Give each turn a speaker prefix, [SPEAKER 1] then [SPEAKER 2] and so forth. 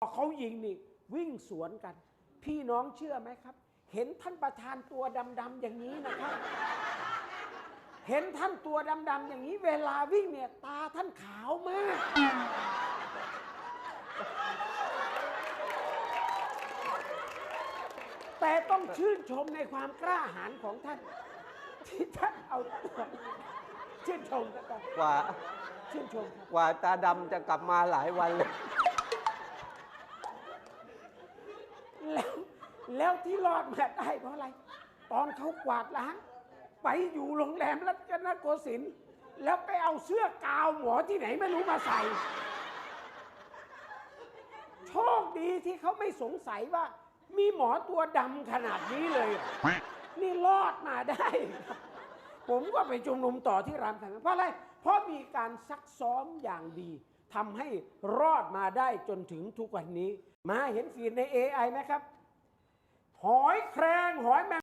[SPEAKER 1] พอเขายิงนี่วิ่งสวนกัน พี่น้องเชื่อไหมครับ เห็นท่านประธานตัวดำๆอย่างนี้นะครับ เห็นท่านตัวดำๆอย่างนี้ เวลาวิ่งเนี่ยตาท่านขาวมาก แต่ต้องชื่นชมในความกล้าหาญของท่าน ที่ท่านเอาตัวชื่นชมนะครับ
[SPEAKER 2] กว่า
[SPEAKER 1] ชื่นชมครับ
[SPEAKER 2] กว่าตาดำจะกลับมาหลายวันเลย
[SPEAKER 1] แล้ว แล้วที่รอดมาได้เพราะอะไร ตอนเขากวาดล้าง ไปอยู่โรงแรมรัตนโกสินทร์แล้วไปเอาเสื้อกาวหมอที่ไหนไม่รู้มาใส่ โชคดีที่เขาไม่สงสัยว่า มีหมอตัวดำขนาดนี้เลย นี่รอดมาได้ ผมก็ไปชุมนุมต่อที่รามคำแหงเพราะอะไร เพราะมีการซักซ้อมอย่างดีทำให้รอดมาได้จนถึงทุกวันนี้ มาเห็นฟีดใน AI ไหมครับ หอยแครงหอยแมง